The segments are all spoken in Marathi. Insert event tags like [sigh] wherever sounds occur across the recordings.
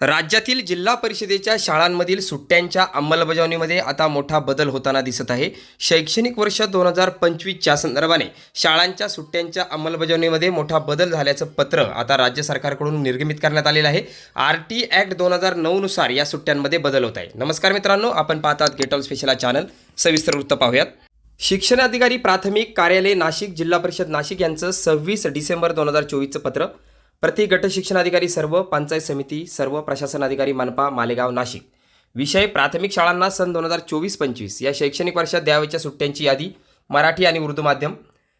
राज्यातील जिल्हा परिषदेच्या शाळांमधील सुट्ट्यांच्या अंमलबजावणीमध्ये आता मोठा बदल होताना दिसत आहे. शैक्षणिक वर्ष दोन हजार पंचवीसच्या संदर्भाने शाळांच्या सुट्ट्यांच्या अंमलबजावणीमध्ये मोठा बदल झाल्याचं पत्र आता राज्य सरकारकडून निर्गमित करण्यात आलेलं आहे. आर टी ॲक्ट दोन हजार नऊनुसार या सुट्ट्यांमध्ये बदल होत आहे. नमस्कार मित्रांनो आपण पाहतात गेटॉल स्पेशल चॅनल. सविस्तर वृत्त पाहूयात. शिक्षणाधिकारी प्राथमिक कार्यालय नाशिक जिल्हा परिषद नाशिक यांचं सव्वीस डिसेंबर दोन हजार चोवीसचं पत्र. प्रति गट शिक्षणाधिकारी सर्व पंचायत समिती सर्व प्रशासन अधिकारी मनपा मालेगाव नाशिक. विषय प्राथमिक शाळांना सन दोन हजार चोवीस पंचवीस या शैक्षणिक वर्षात द्यावयाच्या सुट्ट्यांची यादी मराठी आणि उर्दू माध्यम.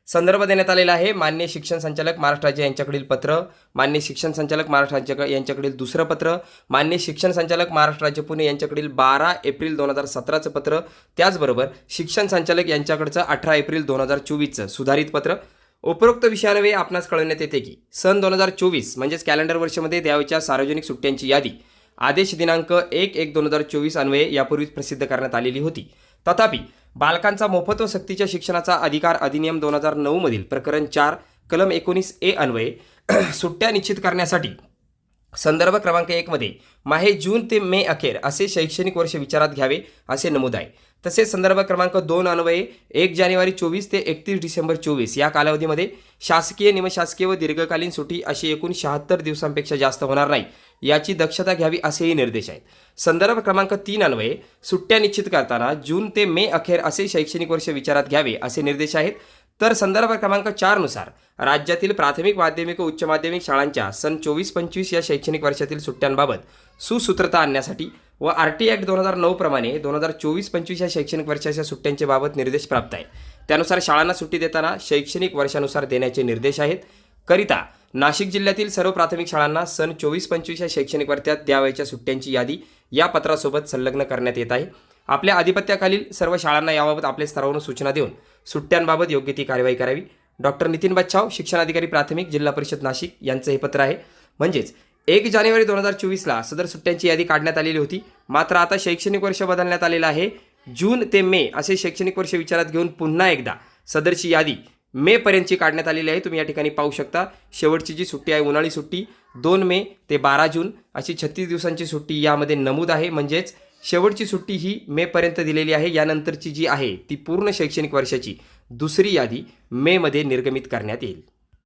संदर्भ देण्यात आलेला आहे. मान्य शिक्षण संचालक महाराष्ट्र राज्य यांच्याकडील पत्र मान्य शिक्षण संचालक महाराष्ट्र राज्य यांच्याकडील दुसरं पत्र मान्य शिक्षण संचालक महाराष्ट्र राज्य पुणे यांच्याकडील बारा एप्रिल दोन हजार सतराचं पत्र त्याचबरोबर शिक्षण संचालक यांच्याकडचं अठरा एप्रिल दोन हजार चोवीसचं सुधारित पत्र. उपरोक्त विषयान्वये आपणास कळवण्यात येते की सन दोन हजार चोवीस म्हणजेच कॅलेंडर वर्षामध्ये द्यावयाच्या सार्वजनिक सुट्ट्यांची यादी आदेश दिनांक एक एक दोन हजार चोवीस अन्वये यापूर्वीच प्रसिद्ध करण्यात आलेली होती. तथापि बालकांचा मोफत व सक्तीच्या शिक्षणाचा अधिकार अधिनियम दोन हजार नऊमधील प्रकरण चार कलम एकोणीस ए अन्वये [clears throat] सुट्ट्या निश्चित करण्यासाठी संदर्भ क्रमांक एकमध्ये माहे जून ते मे अखेर असे शैक्षणिक वर्ष विचारात घ्यावे असे नमूद आहे. तसेच संदर्भ क्रमांक दोन अन्वये एक जानेवारी चोवीस ते एकतीस डिसेंबर चोवीस. या कालावधीमध्ये शासकीय निमशासकीय व दीर्घकालीन सुटी अशी एकूण शहात्तर दिवसांपेक्षा जास्त होणार नाही याची दक्षता घ्यावी असेही निर्देश आहेत. संदर्भ क्रमांक तीन अन्वये सुट्ट्या निश्चित करताना जून ते मे अखेर असे शैक्षणिक वर्ष विचारात घ्यावे असे निर्देश आहेत. तर संदर्भ क्रमांक चारनुसार राज्यातील प्राथमिक माध्यमिक व उच्च माध्यमिक शाळांच्या सन चोवीस पंचवीस या शैक्षणिक वर्षातील सुट्ट्यांबाबत सुसूत्रता आणण्यासाठी व आर टी ॲक्ट दोन हजार नऊ प्रमाणे दोन हजार चोवीस पंचवीस या शैक्षणिक वर्षाच्या सुट्ट्यांच्या बाबत निर्देश प्राप्त आहे त्यानुसार शाळांना सुट्टी देताना शैक्षणिक वर्षानुसार देण्याचे निर्देश आहेत. करिता नाशिक जिल्ह्यातील सर्व प्राथमिक शाळांना सन चोवीस पंचवीस या शैक्षणिक वर्षात द्यावयाच्या सुट्ट्यांची यादी या पत्रासोबत संलग्न करण्यात येत आहे. आपल्या आधिपत्याखालील सर्व शाळांना याबाबत आपल्या स्तरावरून सूचना देऊन सुट्ट्यांबाबत योग्य ती कार्यवाही करावी. डॉक्टर नितीन बच्छाव शिक्षणाधिकारी प्राथमिक जिल्हा परिषद नाशिक यांचं हे पत्र आहे. म्हणजेच एक जानेवारी दोन हजार चोवीसला सदर सुट्ट्यांची यादी काढण्यात आलेली होती. मात्र आता शैक्षणिक वर्ष बदलण्यात आलेलं आहे. जून ते मे असे शैक्षणिक वर्ष विचारात घेऊन पुन्हा एकदा सदरची यादी मे पर्यंतची काढण्यात आलेली आहे. तुम्ही या ठिकाणी पाहू शकता. शेवटची जी सुट्टी आहे उन्हाळी सुट्टी दोन मे ते बारा जून अशी छत्तीस दिवसांची सुट्टी यामध्ये नमूद आहे. म्हणजेच शेवटची सुट्टी ही मेपर्यंत दिलेली आहे. यानंतरची जी आहे ती पूर्ण शैक्षणिक वर्षाची दुसरी यादी मेमध्ये निर्गमित करण्यात येईल.